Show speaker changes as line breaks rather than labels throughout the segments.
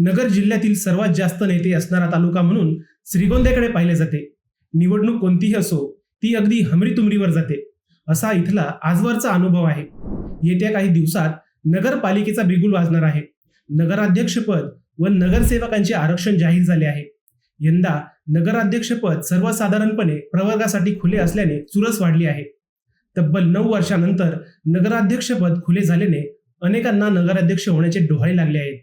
नगर जिल्ह्यातील सर्वात जास्त नेते असणारा तालुका म्हणून श्रीगोंद्याकडे पाहिले जाते. निवडणूक कोणतीही असो ती अगदी हमरीतुमरीवर जाते. असा इथला आजवरचा अनुभव आहे. येत्या काही दिवसात नगरपालिकेचा बिगुल वाजणार आहे. नगराध्यक्षपद व नगरसेवकांचे आरक्षण जाहीर झाले आहे. यंदा नगराध्यक्षपद सर्वसाधारणपणे प्रवर्गासाठी खुले असल्याने चुरस वाढली आहे. तब्बल नऊ वर्षानंतर नगराध्यक्षपद खुले झाल्याने अनेकांना नगराध्यक्ष होण्याचे डोहाळे लागले आहेत.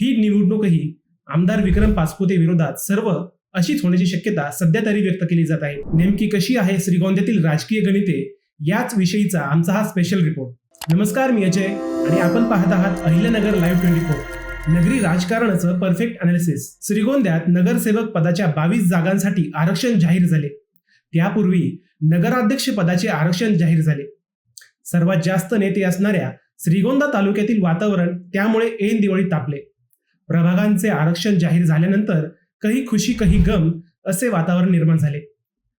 ही निवडणूकही आमदार विक्रम पाचपुते विरोधात सर्व अशीच होण्याची शक्यता सध्या तरी व्यक्त केली जात आहे. नेमकी कशी आहे श्रीगोंद्यातील राजकीय गणिते? याच विषयीचा आमचा हा स्पेशल रिपोर्ट नमस्कार मी अजय आणि आपण पाहत आहात अहिल्यानगर लाईव्ह ट्वेंटी फोर नगरी राजकारणाचं परफेक्ट अनालिसिस श्रीगोंद्यात नगरसेवक पदाच्या बावीस जागांसाठी आरक्षण जाहीर झाले. त्यापूर्वी नगराध्यक्ष पदाचे आरक्षण जाहीर झाले. सर्वात जास्त नेते असणाऱ्या श्रीगोंदा तालुक्यातील वातावरण त्यामुळे ऐन दिवाळी तापले. प्रभागांचे आरक्षण जाहीर झाल्यानंतर काही खुशी काही गम असे वातावरण निर्माण झाले.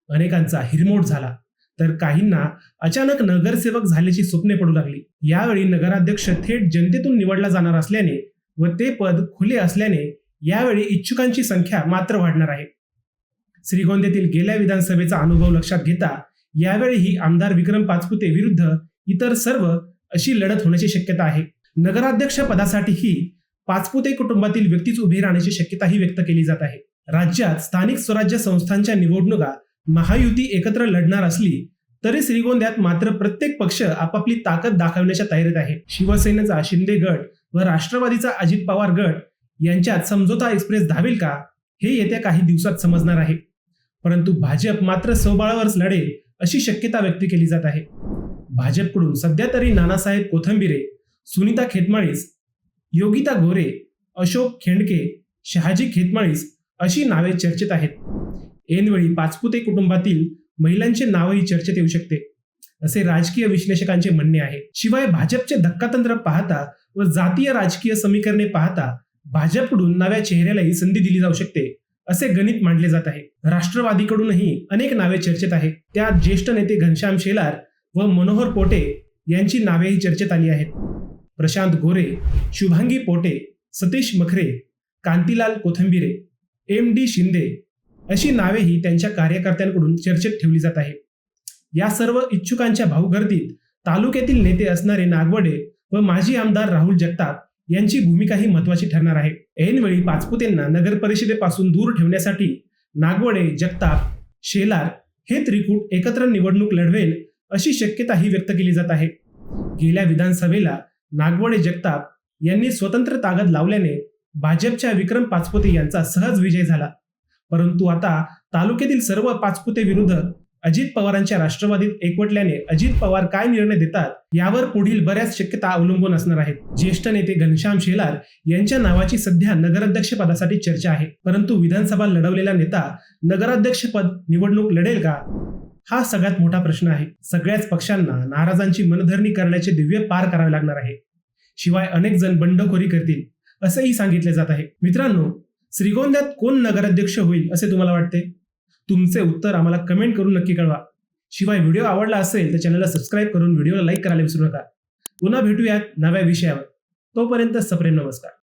अनेकांचा हिरमोड झाला. तर काहींना अचानक नगरसेवक झाल्याची स्वप्ने पडू लागली. यावेळी नगराध्यक्ष थेट जनतेतून निवडला जाणार असल्याने व ते पद खुले असल्याने यावेळी इच्छुकांची संख्या मात्र वाढणार आहे. श्रीगोंद्यातील गेल्या विधानसभेचा अनुभव लक्षात घेता यावेळीही आमदार विक्रम पाचपुते विरुद्ध इतर सर्व अशी लढत होण्याची शक्यता आहे. नगराध्यक्ष पदासाठीही पाचपुते कुटुंबातील व्यक्तीच उभी राहण्याची शक्यताही व्यक्त केली जात आहे. राज्यात स्थानिक स्वराज्य संस्थांच्या निवडणुका महायुती एकत्र लढणार असली तरी श्रीगोंद्यात मात्र प्रत्येक पक्ष आपापली ताकद दाखवण्याच्या तयारीत आहे. शिवसेनेचा शिंदे गट व राष्ट्रवादीचा अजित पवार गट यांच्यात समझोता एक्सप्रेस धावेल का? हे येत्या काही दिवसात समजणार आहे. परंतु भाजप मात्र स्वबळावरच लढेल अशी शक्यता व्यक्त केली जात आहे. भाजपकडून सध्या तरी नानासाहेब कोथंबिरे सुनीता खेतमाळीस योगिता गोरे अशोक खेंडके शहाजी खेतमाळीस अशी नावे चर्चेत आहेत. ऐनवेळी पाचपुते कुटुंबातील महिलांचे नावही चर्चेत येऊ शकते असे राजकीय विश्लेषकांचे म्हणणे आहे. शिवाय भाजपचे धक्कातंत्र पाहता व जातीय राजकीय समीकरणे पाहता भाजपकडून नव्या चेहऱ्यालाही संधी दिली जाऊ शकते असे गणित मांडले जात आहे. राष्ट्रवादीकडूनही अनेक नावे चर्चेत आहेत. त्यात ज्येष्ठ नेते घनश्याम शेलार व मनोहर पोटे यांची नावेही चर्चेत आली आहेत. प्रशांत गोरे शुभांगी पोटे सतीश मखरे कांतीलाल कोथंबिरे एम डी शिंदे अशी नावेही त्यांच्या कार्यकर्त्यांकडून चर्चेत ठेवली जात आहे या सर्व इच्छुकांच्या भाऊगर्दीत तालुक्यातील नेते असणारे नागवडे व माजी आमदार राहुल जगताप यांची भूमिकाही महत्वाची ठरणार आहे. ऐनवेळी पाचपुतेंना नगर परिषदेपासून दूर ठेवण्यासाठी नागवडे जगताप शेलार हे त्रिकूट एकत्र निवडणूक लढवेल अशी शक्यताही व्यक्त केली जात आहे. गेल्या विधानसभेला नागवडे जगताप यांनी स्वतंत्र ताकद लावल्याने भाजपच्या विक्रम पाचपुते यांचा सहज विजय झाला. परंतु आता तालुक्यातील सर्व पाचपुते विरुद्ध अजित पवारांच्या राष्ट्रवादीत एकवटल्याने अजित पवार काय निर्णय देतात यावर पुढील बऱ्याच शक्यता अवलंबून असणार आहेत. ज्येष्ठ नेते घनश्याम शेलार यांच्या नावाची सध्या नगराध्यक्ष पदासाठी चर्चा आहे. परंतु विधानसभा लढवलेला नेता नगराध्यक्ष पद निवडणूक लढेल का? हा सगळ्यात मोठा प्रश्न आहे. सगळ्याच पक्षांना नाराजांची मनधरणी करण्याचे दिव्य पार करावे लागणार आहे. शिवाय अनेक जण बंडखोरी करतील असंही सांगितले जात आहे. मित्रांनो श्रीगोंद्यात कोण नगराध्यक्ष होईल असे तुम्हाला वाटते? तुमचे उत्तर आम्हाला कमेंट करून नक्की कळवा. शिवाय व्हिडिओ आवडला असेल तर चॅनलला सबस्क्राईब करून व्हिडिओला लाईक करायला विसरू नका. पुन्हा भेटूयात नव्या विषयावर. तोपर्यंत सप्रेम नमस्कार.